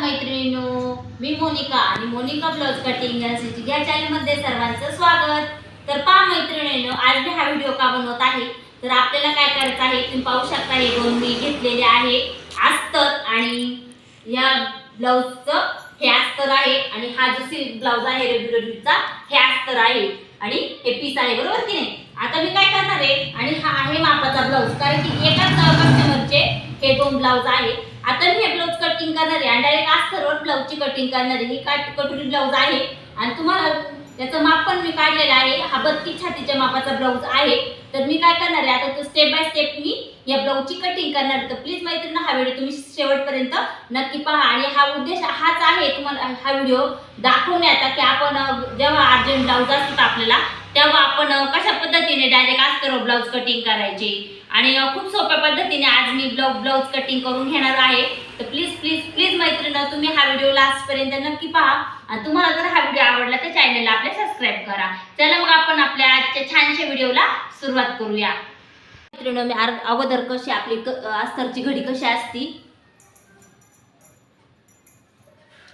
मैत्रिणींनो मी मोनिका आणि Monika blouse cutting या चॅनलमध्ये सर्वांचं स्वागत. तर पहा मैत्रिणींनो आज मी हा व्हिडिओ का बनवत आहे? तर आपल्याला काय करायचं आहे तुम्ही पाहू शकता हे दोन मी घेतलेले आहे. अस्तर आणि या ब्लाऊजचं हे अस्तर आहे आणि हा जो सिल्क ब्लाऊज आहे रेग्युलरचा हे अस्तर आहे. आणि हे पीस आहे बरोबर की नाही? आता मी काय करणार आहे? आणि हा आहे मापाचा ब्लाऊज कारण की एकाच कस्टमरचे हे दोन ब्लाऊज आहे. आता मी हे ब्लाऊज कटिंग करणार आहे आणि डायरेक्ट अस्तरवर ब्लाऊजची कटिंग करणार. आहे ही काट कटोरी ब्लाऊज आहे? आणि तुम्हाला त्याचं माप पण मी काढलेलं आहे. हा बत्तीस छातीच्या मापाचा ब्लाऊज आहे. तर मी काय करणार आहे? आता तो स्टेप बाय स्टेप मी या ब्लाऊजची कटिंग करणार तर प्लीज मैत्रिणी हा व्हिडिओ तुम्ही शेवटपर्यंत नक्की पहा. आणि हा उद्देश हाच आहे तुम्हाला हा व्हिडिओ दाखवण्याचा की आपण जेव्हा अर्जंट ब्लाऊज असतात आपल्याला तेव्हा आपण कशा पद्धतीने डायरेक्ट अस्तर ब्लाऊज कटिंग करायची? आणि खूप सोप्या पद्धतीने आज मी ब्लाऊज ब्लाऊज कटिंग करून घेणार आहे. तर प्लीज प्लीज प्लीज मैत्रिणी तुम्ही हा व्हिडिओ लास्टपर्यंत नक्की पहा. आणि तुम्हाला जर हा व्हिडिओ आवडला तर चॅनलला आपल्या सबस्क्राईब करा. चला मग आपण आपल्या आजच्या छानशा व्हिडिओला सुरुवात करूया. मैत्रिणी मी अगोदर कशी आपली अस्तरची घडी कशी असती?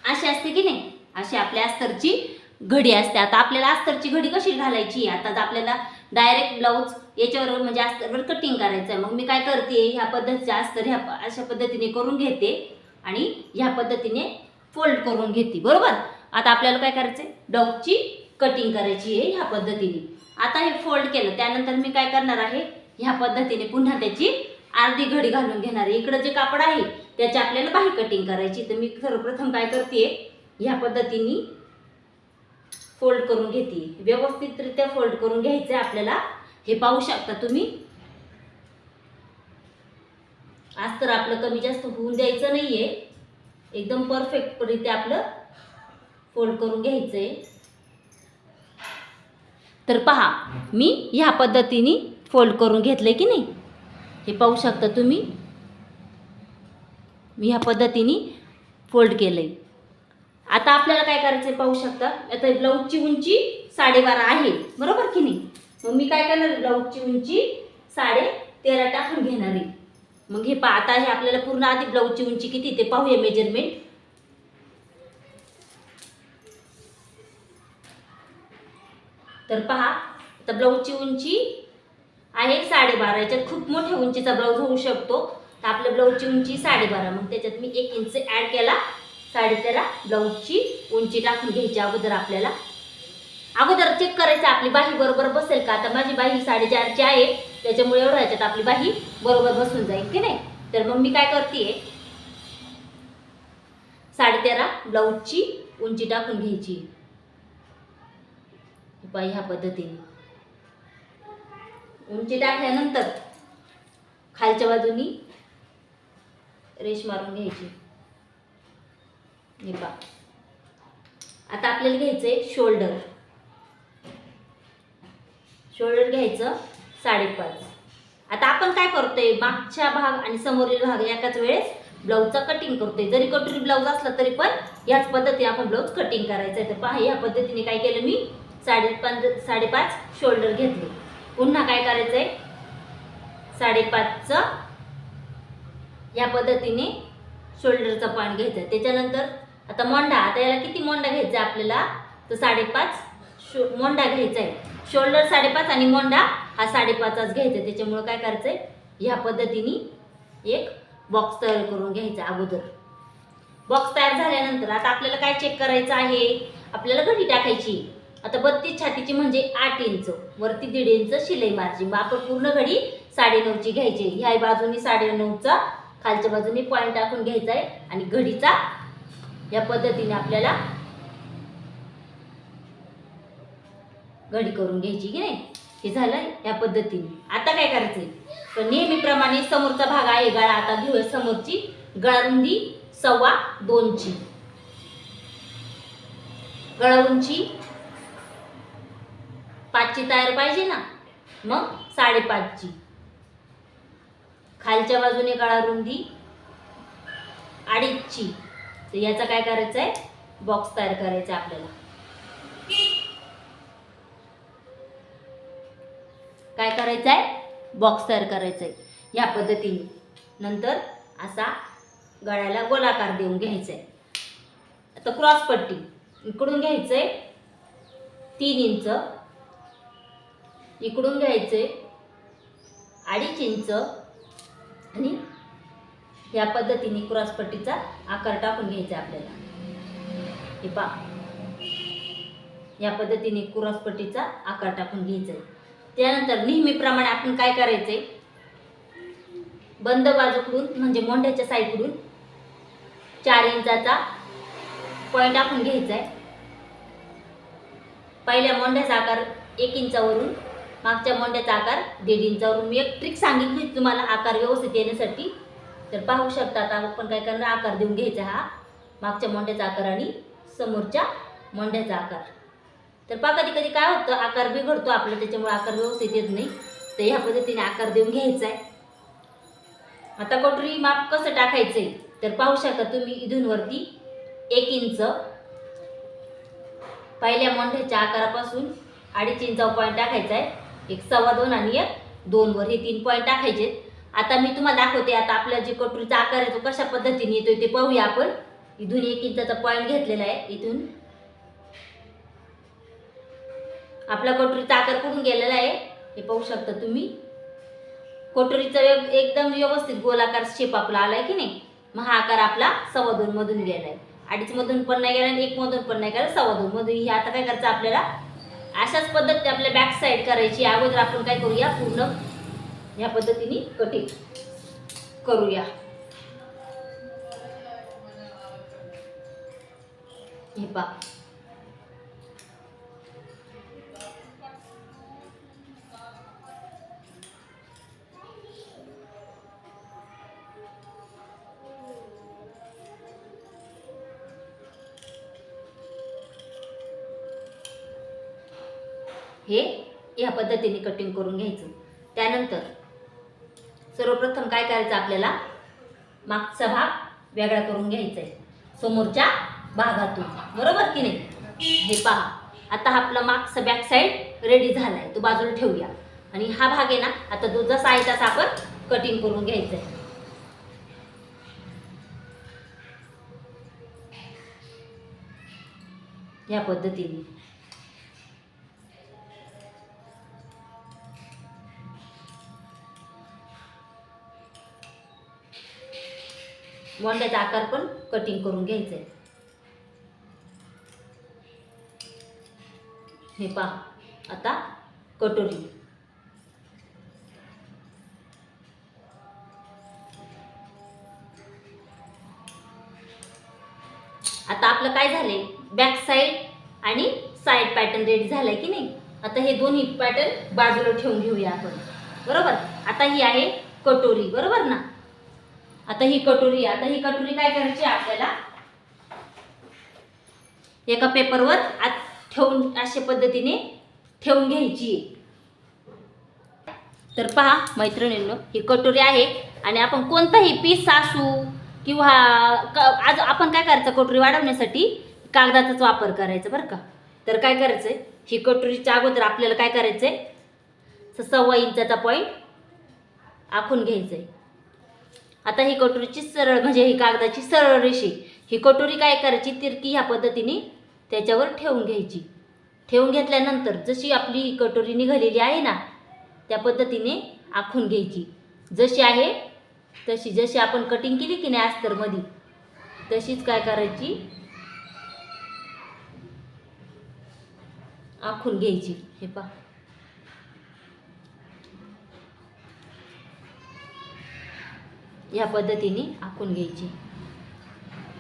अशी असते की नाही? अशी आपल्या अस्तरची घडी असते. आता आपल्याला अस्तरची घडी कशी घालायची? आता आपल्याला डायरेक्ट ब्लाऊज याच्यावर म्हणजे अस्तरवर कटिंग करायचं आहे मग मी काय करते ह्या पद्धतीच्या अस्तर ह्या प- अशा पद्धतीने करून घेते आणि ह्या पद्धतीने फोल्ड करून घेते. बरोबर? आता आपल्याला काय करायचं आहे ब्लाऊजची कटिंग करायची आहे ह्या पद्धतीने. आता हे फोल्ड केलं. त्यानंतर मी काय करणार आहे? ह्या पद्धतीने पुन्हा त्याची अर्धी घडी घालून घेणार आहे. इकडं जे कापड आहे त्याची आपल्याला बाही कटिंग करायची तर मी सर्वप्रथम काय करते? ह्या पद्धतीने फोल्ड करून घेते. व्यवस्थितरित्या फोल्ड करून घ्यायचं आहे आपल्याला. हे पाहू शकता तुम्ही. आज तर आपलं कमी जास्त होऊन द्यायचं नाहीये. एकदम परफेक्टरित्या आपलं फोल्ड करून घ्यायचं आहे तर पहा मी ह्या पद्धतीने फोल्ड करून घेतलं की नाही? हे पाहू शकता तुम्ही. मी ह्या पद्धतीने फोल्ड केलं आहे आता आपल्याला काय करायचं आहे पाहू शकता? आता ब्लाऊजची उंची साडेबारा आहे. बरोबर की नाही? मग मी काय करणार? ब्लाऊजची उंची साडे तेरा टाकून घेणार आहे. मग हे पहा आता हे आपल्याला पूर्ण आधी ब्लाऊजची उंची किती ते पाहूया मेजरमेंट तर पहा आता ब्लाऊजची उंची आहे साडेबारा. याच्यात खूप मोठ्या उंचीचा ब्लाऊज होऊ शकतो. तर आपल्या ब्लाऊजची उंची साडेबारा. मग त्याच्यात मी एक इंच ॲड केला. साडेतेरा ब्लाऊजची उंची टाकून घ्यायच्या अगोदर आपल्याला. अगोदर चेक करायचं आपली बाही बरोबर बसेल का? आता माझी बाही साडेचारची आहे त्याच्यामुळे एवढं ह्याच्यात आपली बाही बरोबर बसून जाईल की नाही? तर मग मी काय करते साडेतेरा ब्लाऊजची उंची टाकून घ्यायची. बाई ह्या पद्धतीने. उंची टाकल्यानंतर खालच्या बाजूनी रेश मारून घ्यायची. आता आपल्याला घ्यायचं आहे शोल्डर शोल्डर घ्यायचं साडेपाच. आता आपण काय करतोय? मागच्या भाग आणि समोरील भाग एकाच वेळेस ब्लाऊजचा कटिंग करतोय. जरी कटोरी ब्लाऊज असला तरी पण याच पद्धतीने आपण ब्लाऊज कटिंग करायचं आहे. तर पहा या पद्धतीने काय केलं मी? साडेपाच साडेपाच शोल्डर घेतले. पुन्हा काय करायचं आहे साडेपाचचं या पद्धतीने शोल्डरचं पान घ्यायचं आहे. त्याच्यानंतर आता मोंडा आता याला किती मोंडा घ्यायचा आहे आपल्याला? तर साडेपाच शो मोंडा घ्यायचा आहे. शोल्डर साडेपाच आणि मोंडा हा साडेपाचच घ्यायचा. त्याच्यामुळं काय करायचं आहे ह्या पद्धतीने एक बॉक्स तयार करून घ्यायचा अगोदर. बॉक्स तयार झाल्यानंतर आता आपल्याला काय चेक करायचं आहे? आपल्याला घडी टाकायची. आता बत्तीस छातीची म्हणजे आठ इंच वरती दीड इंच शिलाई मार्जिन मग आपण पूर्ण घडी साडेनऊची घ्यायची. ह्या बाजूनी साडेनऊचा खालच्या बाजूने पॉईंट टाकून घ्यायचा आहे. आणि घडीचा या पद्धतीने आपल्याला घडी करून घ्यायची की नाही? हे झालं या पद्धतीने. आता काय करायचंय? तर नेहमीप्रमाणे समोरचा भाग आहे गळा. आता घेऊया समोरची गळारुंदी सव्वा दोनची. गळा उंची पाचची तयार पाहिजे ना? मग साडेपाचची. खालच्या बाजूने गळा रुंदी अडीचची. तर याचा काय करायचं आहे बॉक्स तयार करायचा आहे आपल्याला. काय करायचं आहे बॉक्स तयार करायचा आहे या पद्धतीने. नंतर असा गळ्याला गोलाकार देऊन घ्यायचा आहे आता क्रॉस पट्टी. इकडून आहे तीन इंच. इकडून घ्यायचं आहे अडीच इंच. आणि या पद्धतीने क्रॉस पट्टीचा आकार टाकून घ्यायचा आपल्याला. हे पा या पद्धतीने क्रॉस पट्टीचा आकार टाकून घ्यायचा आहे त्यानंतर नेहमीप्रमाणे आपण काय करायचंय? बंद बाजूकडून म्हणजे मोंढ्याच्या साईडकडून चार इंचाचा पॉईंट आपण घ्यायचा आहे पहिल्या मोंढ्याचा आकार एक इंचावरून मागच्या मोंढ्याचा आकार दीड इंचावरून. मी एक ट्रिक सांगितली तुम्हाला आकार व्यवस्थित येण्यासाठी. तर पाहू शकता आता आपण काय करणार आकार देऊन घ्यायचा हा. मागच्या मोंढ्याचा आकार आणि समोरच्या मोंढ्याचा आकार. तर पहा कधी कधी काय होतं आकार बिघडतो आपला त्याच्यामुळे आकार व्यवस्थित येत नाही. तर ह्या पद्धतीने आकार देऊन घ्यायचा आहे आता कटोरी माप कसं टाकायचंय? तर पाहू शकता तुम्ही इथून वरती एक इंच पहिल्या मोंढ्याच्या आकारापासून अडीच इंचावर पॉईंट टाकायचा आहे एक सव्वा दोन आणि एक दोन वर हे तीन पॉईंट टाकायचे आता मी तुम्हाला दाखवते आता आपला जे कटोरीचा आकार आहे तो कशा पद्धतीने येतोय ते पाहूया आपण. इथून एक इंचाचा पॉईंट घेतलेला आहे इथून आपला कटोरीचा आकार कुठून गेलेला आहे हे पाहू शकता तुम्ही. कोटरीचा एकदम व्यवस्थित गोलाकार शेप आपला आलाय की नाही मग हा आकार आपला सव्वा दोन मधून गेलाय. अडीच मधून पण नाही गेला आणि एक मधून पण नाही गेला सव्वा दोन मधून. हे आता काय करायचं आपल्याला? अशाच पद्धतीने आपल्या बॅक साईड करायची. अगोदर आपण काय करूया? पूर्ण या पद्धतीने कटिंग करूया. हे पा हे या पद्धतीने कटिंग करून घ्यायचं. त्यानंतर सर्वप्रथम काय करायचं आपल्याला? मागचा भाग वेगळा करून घ्यायचा आहे समोरच्या भागातून. बरोबर की नाही? हे पहा. आता आपला मागचा बॅक साईड रेडी झाला आहे तो बाजूला ठेवूया. आणि हा भाग आहे ना आता तो जसा आहे तसा आपण कटिंग करून घ्यायचा आहे या पद्धतीने. मोंड्याचा आकार पण कटिंग करून घ्यायचं आहे हे पहा आता कटोरी. आता आपलं काय झालंय? बॅक साईड आणि साईड पॅटर्न रेडी झालाय की नाही? आता हे दोन्ही पॅटर्न बाजूला ठेवून घेऊया आपण. बरोबर? आता ही आहे कटोरी. बरोबर ना? आता ही कटोरी आता ही कटोरी काय करायची आहे आपल्याला? एका पेपरवर आत ठेवून अशा पद्धतीने ठेवून घ्यायची. तर पहा मैत्रिणींनो ही कटोरी आहे आणि आपण कोणताही पीस सासू किंवा क आज आपण काय करायचं कटोरी वाढवण्यासाठी कागदाचाच वापर करायचा बरं का? तर काय करायचं आहे ही कटोरीच्या अगोदर आपल्याला काय करायचं आहे सव्वा इंचाचा पॉईंट आखून घ्यायचं आहे आता ही कटोरीची सरळ म्हणजे ही कागदाची सरळ रेषी ही कटोरी काय करायची? तिरकी ह्या पद्धतीने त्याच्यावर ठेवून घ्यायची. ठेवून घेतल्यानंतर जशी आपली कटोरी निघालेली आहे ना त्या पद्धतीने आखून घ्यायची. जशी आहे तशी जशी आपण कटिंग केली की नाही अस्तरमध्ये तशीच काय करायची? आखून घ्यायची. हे पहा. या पद्धतीने आखून घ्यायची.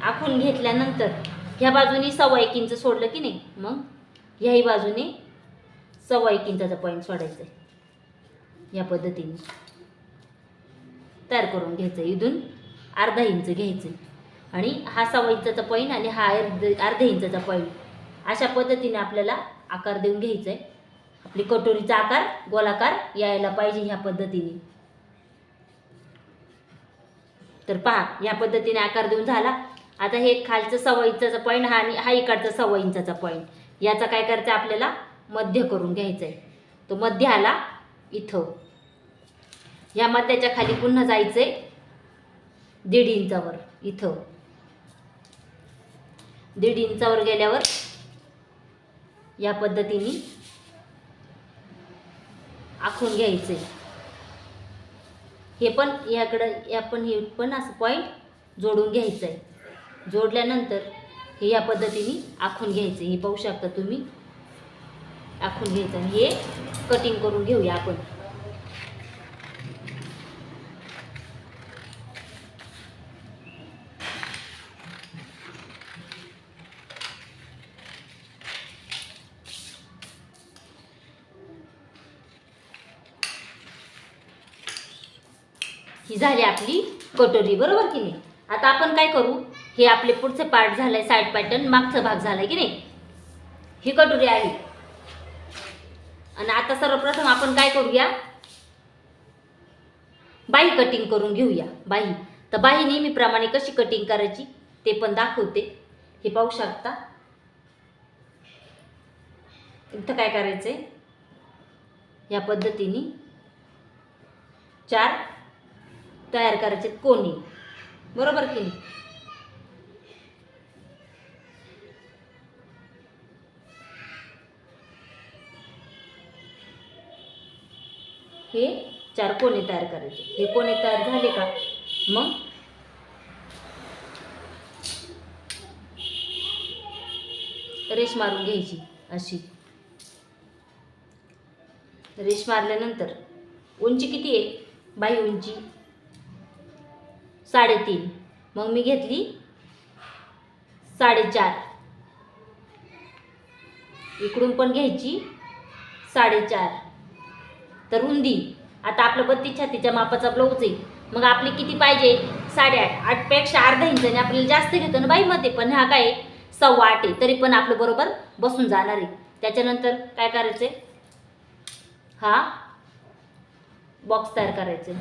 आखून घेतल्यानंतर ह्या बाजूने सव्वा एक इंच सोडलं की नाही मग ह्याही बाजूने सव्वा एक इंचाचा पॉईंट सोडायचा. आहे या पद्धतीने तयार करून घ्यायचं. इथून अर्धा इंच घ्यायचं. आणि हा सव्वा इंचाचा पॉईंट आणि हा अर्ध अर्धा इंचाचा पॉईंट अशा पद्धतीने आपल्याला आकार देऊन घ्यायचा आहे आपली कटोरीचा आकार गोलाकार यायला पाहिजे ह्या पद्धतीने. तर पहा या पद्धतीने आकार देऊन झाला. आता हे खालचं सव्वा इंचाचा पॉईंट हा आणि हा इकडचा सव्वा इंचाचा पॉईंट याचा काय करायचं आपल्याला? मध्य करून घ्यायचं आहे तो मध्य आला इथं. या मध्याच्या खाली पुन्हा जायचंय दीड इंचावर इथं. दीड इंचावर गेल्यावर या पद्धतीने आखून घ्यायचे हे पण याकडं या पण हे पण असं पॉईंट जोडून घ्यायचं आहे जोडल्यानंतर हे या पद्धतीने आखून घ्यायचं हे पाहू शकता तुम्ही. आखून घ्यायचं हे कटिंग करून घेऊया आपण. ही झाली आपली कटोरी बरोबर की नाही? आता आपण काय करू? हे आपले पुढचे पार्ट झालंय साईड पॅटर्न मागचा भाग झालाय की नाही? ही कटोरी आली. आणि आता सर्वप्रथम आपण काय करूया? बाही कटिंग करून घेऊया. बाही तर बाही नेहमीप्रमाणे कशी कटिंग करायची? ते पण दाखवते. हे पाहू शकता? इथं काय करायचंय? या पद्धतीने चार तयार करायचे कोणी. बरोबर की नाही? हे चार कोणे तयार करायचे. हे कोणे तयार झाले का? मग? रेश मारून घ्यायची अशी. रेश मारल्यानंतर उंची किती आहे? बाई उंची. साडेतीन. मग मी घेतली साडेचार. इकडून पण घ्यायची साडेचार. तर रुंदी आता आपलं बत्तीस छातीच्या मापाचा ब्लाऊज आहे मग आपली किती पाहिजे? साडेआठ. आठपेक्षा अर्धा इंचाने आपल्याला जास्त घेतो ना बाईमध्ये पण हा काय सव्वा आठ आहे. तरी पण आपलं बरोबर बसून जाणार आहे. त्याच्यानंतर काय करायचं हा? बॉक्स तयार करायचे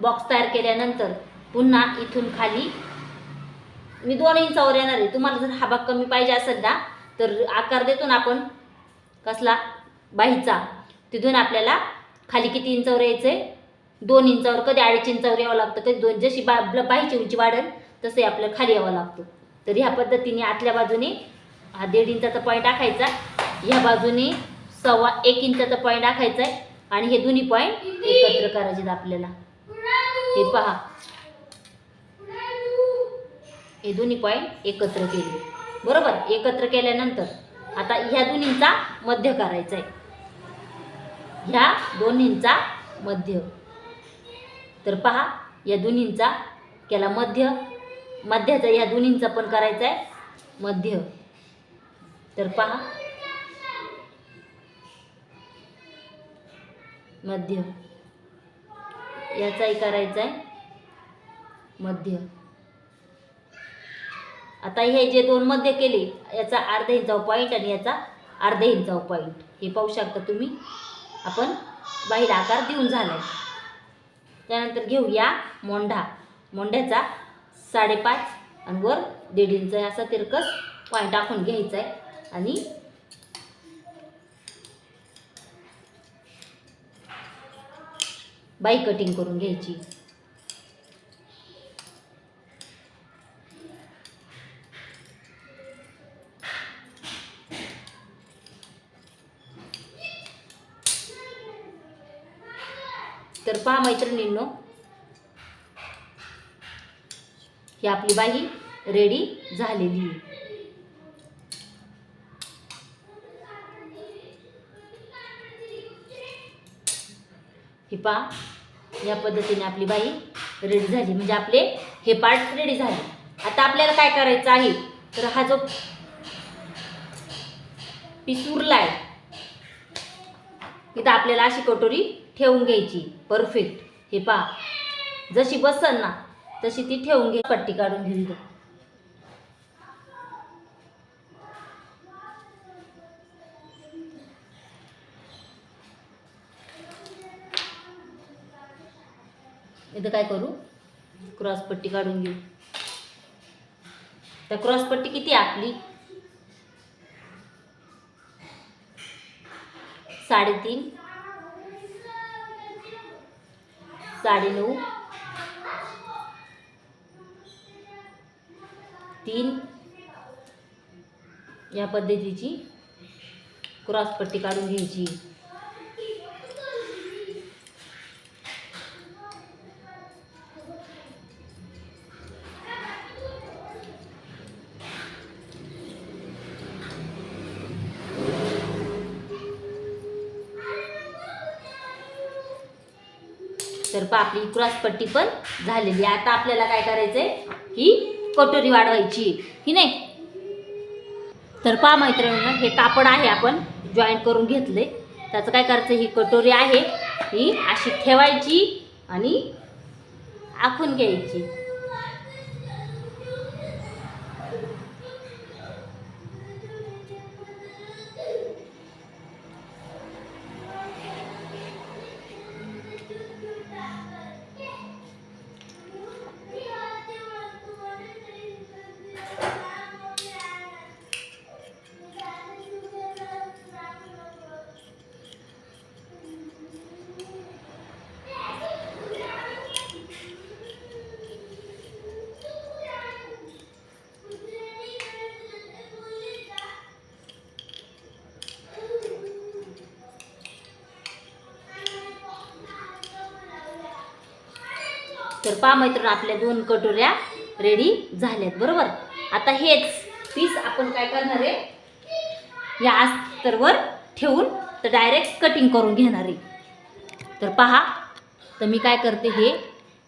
बॉक्स तयार केल्यानंतर पुन्हा इथून खाली. मी दोन इंचावर येणार आहे. तुम्हाला जर हा भाग कमी पाहिजे असेल ना तर आकार देतो ना आपण. कसला? बाहीचा. तिथून आपल्याला खाली किती इंचावर यायचं आहे दोन इंचावर कधी अडीच इंचावर यावं लागतं कधी दोन. जशी बा आपलं बाहीची उंची वाढेल तसे आपल्याला खाली यावं लागतं. तर ह्या पद्धतीने आतल्या बाजूने हा दीड इंचाचा पॉईंट टाकायचा. ह्या बाजूने सव्वा एक इंचाचा पॉईंट टाकायचा आहे. आणि हे दोन्ही पॉईंट एकत्र करायचे आहेत आपल्याला. हे पहा. हे दोन्ही पॉईंट एकत्र केले. बरोबर? एकत्र केल्यानंतर आता ह्या दोन्हींचा मध्य करायचा आहे ह्या दोन्हींचा मध्य. तर पहा या दोन्हींचा केला मध्य. मध्याचा ह्या दोन्हींचा पण करायचा आहे मध्य. तर पहा. मध्य. याचाही करायचा आहे मध्य. आता हे जे दोन मध्य केले याचा अर्धा इंचाव पॉईंट आणि याचा अर्धा इंचाव पॉईंट हे पाहू शकता तुम्ही. आपण बाहेर आकार देऊन झालाय. त्यानंतर घेऊया मोंढा. मोंढ्याचा साडेपाच आणि वर दीड इंच असा तिरकस पॉईंट टाकून घ्यायचा आहे आणि बाई कटिंग करून घ्यायची. तर पहा मैत्रिणींनो. ही आपली बाई रेडी झालेली आहे. ही पहा या पद्धतीने आपली बाई रेडी झाली. म्हणजे आपले हे पार्ट रेडी झाले. आता आपल्याला काय करायचं आहे? तर हा जो पीस आहे इथं आपल्याला अशी कटोरी ठेवून घ्यायची. परफेक्ट हे पा जशी बसल ना तशी ती ठेवून घे. पट्टी काढून घेऊन घे. इथं काय करू? क्रॉस पट्टी काढून घेऊ. तर क्रॉस पट्टी किती आपली? साडेतीन. साडेनऊ तीन. या पद्धतीची क्रॉसपट्टी काढून घ्यायची. तर पहा आपली क्रॉसपट्टी पण झालेली आहे. आता आपल्याला काय करायचंय? ही कटोरी वाढवायची. की नाही. तर पहा मैत्रिणीनं हे कापड आहे आपण जॉईंट करून घेतले त्याचं काय करायचं? ही कटोरी आहे. ही अशी ठेवायची आणि आखून घ्यायची. तर पहा मैत्रीण आपल्या दोन कटोऱ्या रेडी झाल्यात बरोबर? आता हेच पीस आपण काय करणार आहे? या अस्तरवर ठेवून तर डायरेक्ट कटिंग करून घेणार आहे. तर पहा तर मी काय करते हे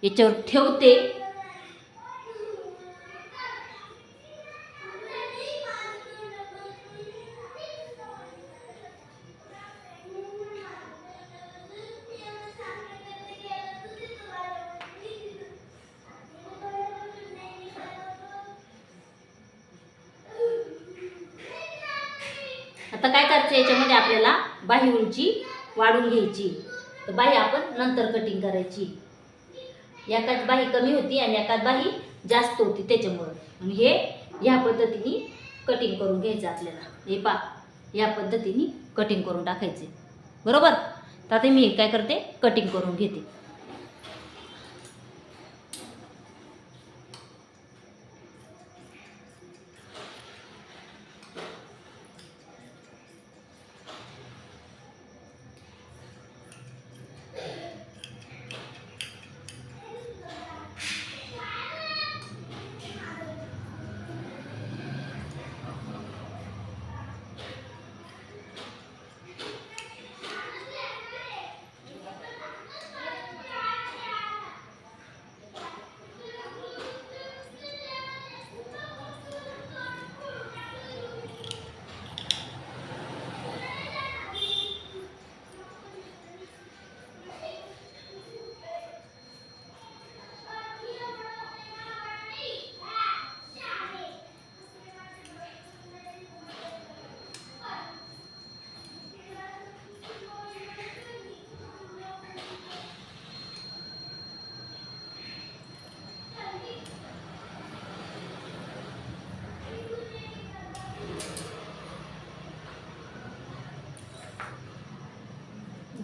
याच्यावर ठेवते. आता काय करायचं याच्यामध्ये आपल्याला बाही उंची वाढून घ्यायची. तर बाही आपण नंतर कटिंग करायची. एकाच बाही कमी होती आणि एकाच बाही जास्त होती त्याच्यामुळं. म्हणून हे ह्या पद्धतीने कटिंग करून घ्यायचं आपल्याला. हे पा या पद्धतीने कटिंग करून टाकायचे. बरोबर? तर आता मी काय करते? कटिंग करून घेते.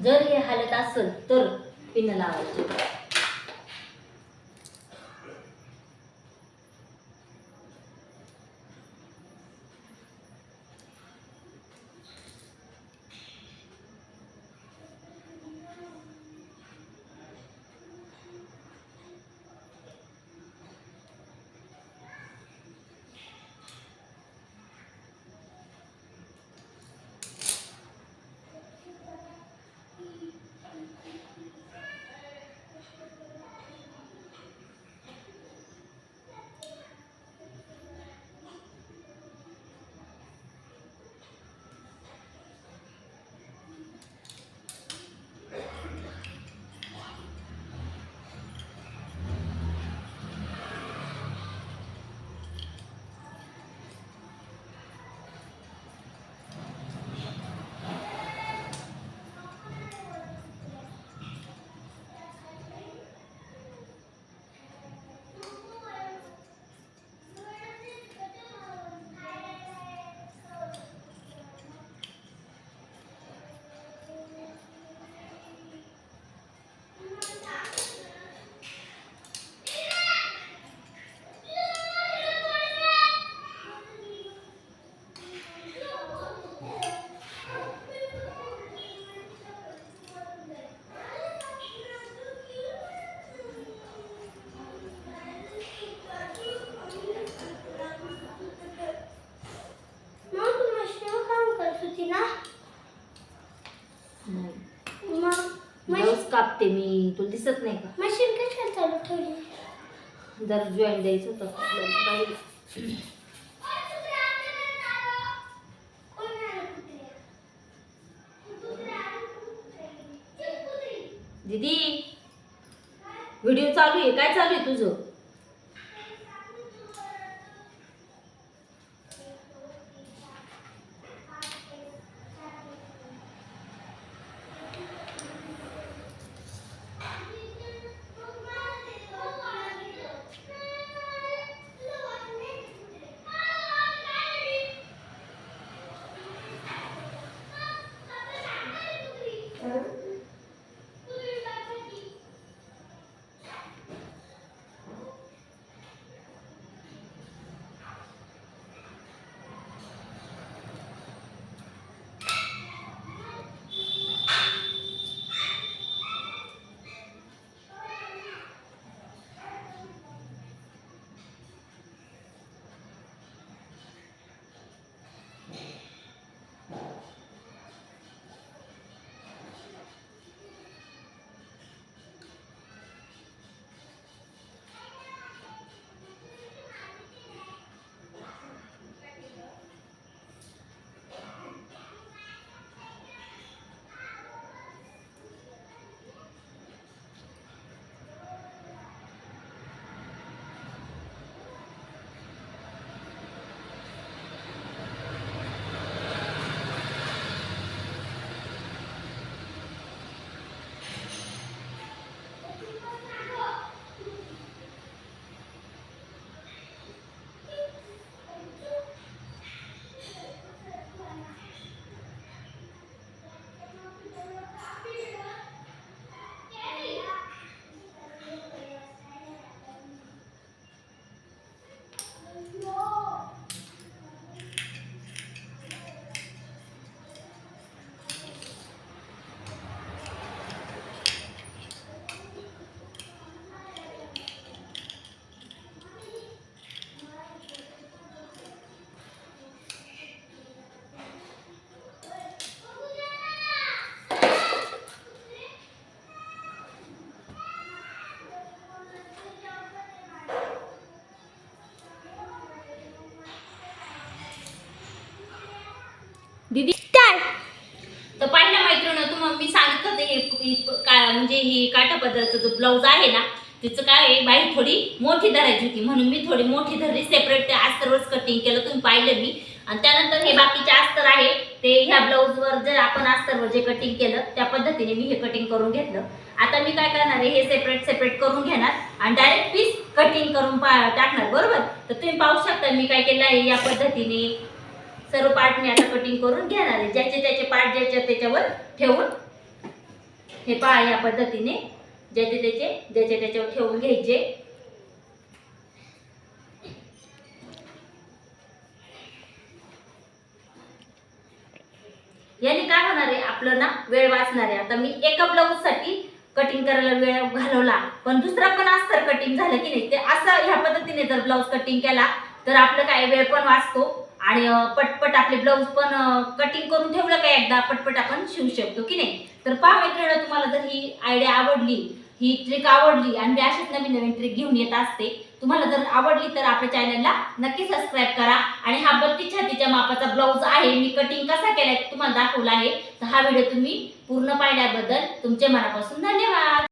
जर हे हालत असेल तर पिन लावायचे तुला दिसत नाही का? मशीन कशाला चालू ठेवली? जर जॉईन द्यायचं होतं. बाई. दीदी व्हिडिओ चालू आहे. काय चालू आहे तुझं? का म्हणजे ही काठापदराचा जो ब्लाऊज आहे ना तिचं काय आहे बाई थोडी मोठी धरायची होती. म्हणून मी थोडी मोठी धरली. सेपरेट अस्तरवरच कटिंग केलं. तुम्ही पाहिलं मी आणि त्यानंतर हे बाकीचे अस्तर आहे ते ह्या ब्लाऊजवर जर आपण अस्तरवर जे कटिंग केलं त्या पद्धतीने मी हे कटिंग करून घेतलं. आता मी काय करणार आहे हे सेपरेट सेपरेट करून घेणार आणि डायरेक्ट पीस कटिंग करून पा टाकणार. बरोबर? तर तुम्ही पाहू शकता मी काय केलं आहे या पद्धतीने सर्व पार्ट मी आता कटिंग करून घेणार आहे. ज्याचे त्याचे पार्ट ज्याच्या त्याच्यावर ठेवून हे पहा या पद्धतीने. ज्याचे त्याचे ज्याचे त्याच्यावर ठेवून घ्यायचे. याने काय होणार आहे? आपलं ना वेळ वाचणार आहे. आता मी एका ब्लाऊजसाठी कटिंग करायला वेळ घालवला. पण दुसरा पण अस्तर कटिंग झालं की नाही ते असं ह्या पद्धतीने जर ब्लाऊज कटिंग केला तर आपलं काय वेळ पण वाचतो. आणि पटपट आपले ब्लाऊज पण कटिंग करून ठेवलं काय एकदा पटपट आपण शिवू शकतो की नाही? तर पहा मैत्रिणी तुम्हाला जर ही आयडिया आवडली ही ट्रिक आवडली आणि मी अशीच नवीन नवीन ट्रिक घेऊन येत असते तुम्हाला जर आवडली तर आपल्या चॅनलला नक्की सबस्क्राईब करा. आणि हा बत्तीस छातीच्या मापाचा ब्लाऊज आहे मी कटिंग कसा केलाय तुम्हाला दाखवला आहे. तर हा व्हिडिओ तुम्ही पूर्ण पाहिल्याबद्दल तुमच्या मनापासून धन्यवाद.